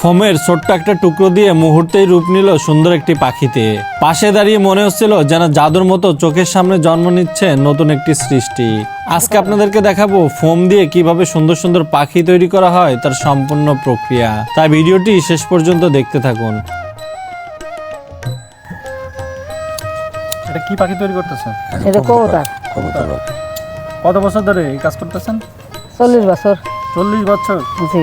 ফোমের ছোট্ট একটা টুকরো দিয়ে মুহূর্তেই রূপ নিল সুন্দর একটি পাখিতে। পাশে দাঁড়িয়ে মনে হচ্ছিল যেন জাদুর মতো চোখের সামনে জন্ম নিচ্ছে নতুন একটি সৃষ্টি। আজকে আপনাদেরকে দেখাবো ফোম দিয়ে কীভাবে সুন্দর সুন্দর পাখি তৈরি করা হয় তার সম্পূর্ণ প্রক্রিয়া। তাই ভিডিওটি শেষ পর্যন্ত দেখতে থাকুন। এটা কি পাখি তৈরি করতেছেন? এটা কবুতর। কত বছর ধরে এই কাজ করতেছেন? চল্লিশ বছর। চল্লিশ বছর? জি।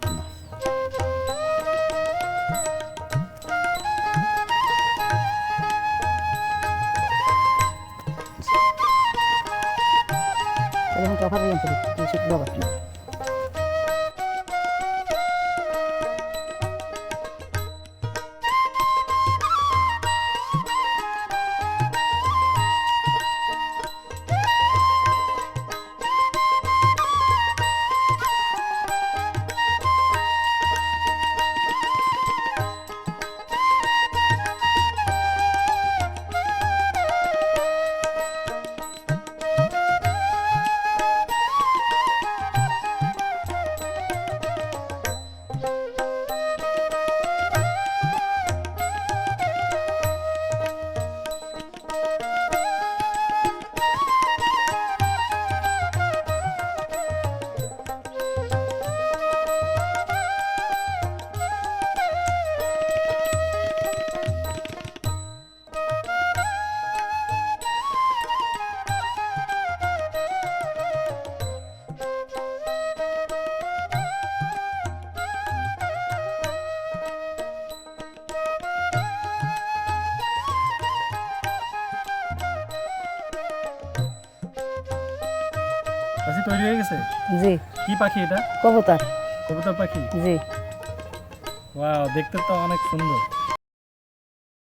অভাবের অন্তরিত সেটি ব্যবহার পাখি তৈরি হয়ে গেছে? জি। কি পাখি এটা? কবুতর। কবুতর পাখি? জি। ওয়াও দেখতে তো অনেক সুন্দর।